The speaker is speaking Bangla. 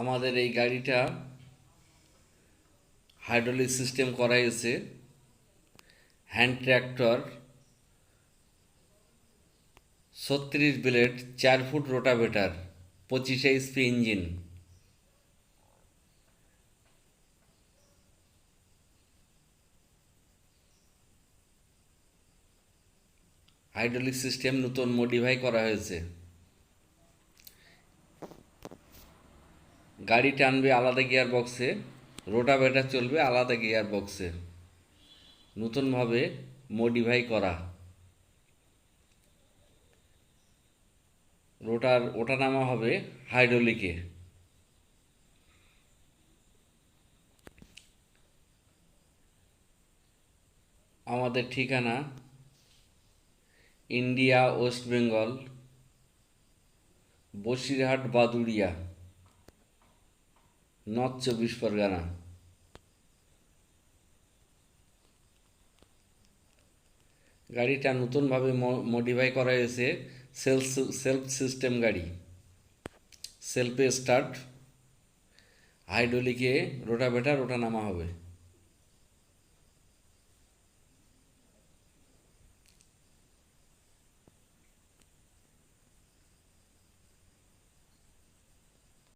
আমাদের এই গাড়িটা হাইড্রোলিক সিস্টেম করা হয়েছে হ্যান্ড ট্র্যাক্টর ছত্রিশ ব্লেড চার ফুট রোটাভেটার পঁচিশ এইচপি ইঞ্জিন হাইড্রোলিক সিস্টেম নতুন মডিফাই করা হয়েছে। গাড়ি টানবে আলাদা গিয়ার বক্সে, রোটাভেটার চলবে আলাদা গিয়ার বক্সে। নতুনভাবে মডিফাই করা। রোটার, ওটা নামা হবে হাইড্রোলিকে আমাদের ঠিকানা India West Bengal Basirhat, Baduria. North চব্বিশ পরগনা। গাড়িটা নতুনভাবে মডিফাই করা হয়েছে সেলফ সেলফ সিস্টেম গাড়ি। সেলফে স্টার্ট হাইড্রোলিকে রোটাভেটার ওটা নামা হবে।